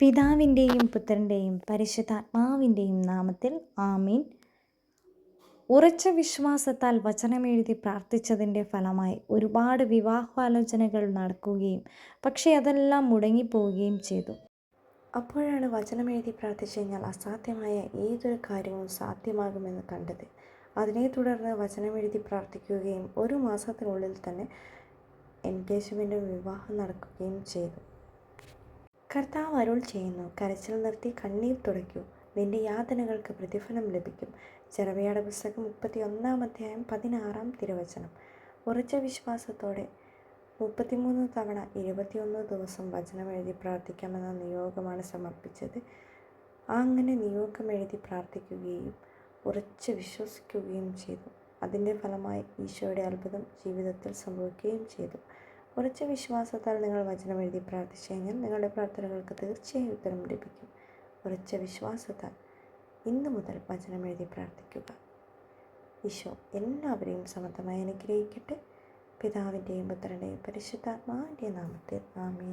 പിതാവിന്റെയും പുത്രന്റെയും പരിശുദ്ധാത്മാവിന്റെയും നാമത്തിൽ ആമീൻ. ഉറച്ച വിശ്വാസത്താൽ വചനമെഴുതി പ്രാർത്ഥിച്ചതിന്റെ ഫലമായി ഒരുപാട് വിവാഹാലോചനകൾ നടക്കുകയും പക്ഷേ അതെല്ലാം മുടങ്ങിപ്പോവുകയും ചെയ്തു. അപ്പോഴാണ് വചനമെഴുതി പ്രാർത്ഥിച്ചു കഴിഞ്ഞാൽ അസാധ്യമായ ഏതൊരു കാര്യവും സാധ്യമാകുമെന്ന് കണ്ടത്. അതിനെ തുടർന്ന് വചനമെഴുതി പ്രാർത്ഥിക്കുകയും ഒരു മാസത്തിനുള്ളിൽ തന്നെ എൻഗേജ്മെന്റും വിവാഹം നടക്കുകയും ചെയ്തു. കർത്താവ് അരുൾ ചെയ്യുന്നു. കരച്ചിൽ നിർത്തി കണ്ണീർ തുടയ്ക്കൂ. നിന്റെ യാതനകൾക്ക് പ്രതിഫലം ലഭിക്കും. ചെറവയാട് പുസ്തകം മുപ്പത്തി ഒന്നാം അധ്യായം പതിനാറാം തിരുവചനം. ഉറച്ച വിശ്വാസത്തോടെ മുപ്പത്തിമൂന്ന് തവണ ഇരുപത്തിയൊന്ന് ദിവസം വചനം എഴുതി പ്രാർത്ഥിക്കാമെന്ന നിയോഗമാണ് സമർപ്പിച്ചത്. അങ്ങനെ നിയോഗം എഴുതി പ്രാർത്ഥിക്കുകയും ഉറച്ച് വിശ്വസിക്കുകയും ചെയ്തു. അതിന്റെ ഫലമായി ഈശോയുടെ അത്ഭുതം ജീവിതത്തിൽ സംഭവിക്കുകയും ചെയ്തു. ഉറച്ച വിശ്വാസത്താൽ നിങ്ങൾ വചനം എഴുതി പ്രാർത്ഥിച്ചു കഴിഞ്ഞാൽ നിങ്ങളുടെ പ്രാർത്ഥനകൾക്ക് തീർച്ചയായും ഉത്തരം ലഭിക്കും. ഉറച്ച വിശ്വാസത്താൽ ഇന്നു മുതൽ വചനം എഴുതി പ്രാർത്ഥിക്കുക. ഈശോ എല്ലാവരെയും സമർത്ഥമായി അനുഗ്രഹിക്കട്ടെ. പിതാവിന്റെയും പുത്രന്റെയും പരിശുദ്ധാത്മാവിന്റെ നാമത്തിൽ ആമേ